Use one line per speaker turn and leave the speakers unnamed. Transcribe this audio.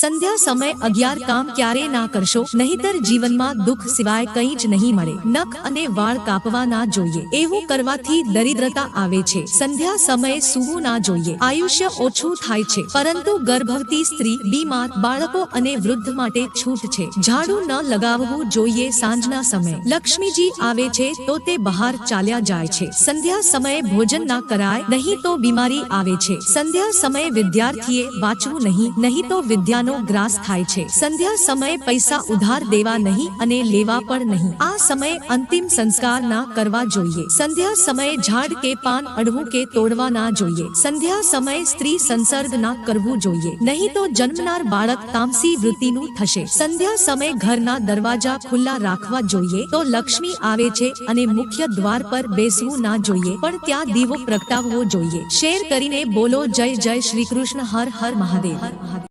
સંધ્યા સમય અગિયાર કામ ક્યારે ના કરશો, નહીતર જીવનમાં દુઃખ સિવાય કંઈ જ નહીં મળે. નખ અને વાળ કાપવા ના જોઈએ. એવું કરવાથી દરિદ્રતા આવે છે. સંધ્યા સમયે સૂવું ના જોઈએ. આયુષ્ય ઓછું થાય છે. પરંતુ ગર્ભવતી સ્ત્રી, બીમાર, બાળકો અને વૃદ્ધ માટે છૂટ છે. ઝાડુ ન લગાવવું જોઈએ સાંજના સમયે. લક્ષ્મીજી આવે છે તો તે બહાર ચાલ્યા જાય છે. સંધ્યા સમયે ભોજન ના કરાય, નહીં તો બીમારી આવે છે. સંધ્યા સમયે વિદ્યાર્થીએ વાંચવું નહીં નહીં તો વિદ્યાનો ગ્રાસ થાય છે. સંધ્યા સમયે પૈસા ઉધાર દેવા નહીં અને લેવા પણ નહીં. આ સમયે અંતિમ સંસ્કાર ના કરવા જોઈએ. સંધ્યા સમયે ઝાડ કે પાન અડવું કે તોડવા ના જોઈએ. સંધ્યા સમયે સ્ત્રી સંસર્ગ ના કરવું જોઈએ. નહીં તો જન્મનાર બાળક તામસી વૃત્તિનું થશે. સંધ્યા સમયે ઘરના દરવાજા ખુલ્લા રાખવા જોઈએ. તો લક્ષ્મી આવે છે અને મુખ્ય દ્વાર પર બેસવું ના જોઈએ. પણ ત્યાં દીવો પ્રગટાવવો જોઈએ. શેર કરીને બોલો, જય જય શ્રી કૃષ્ણ, હર હર મહાદેવ.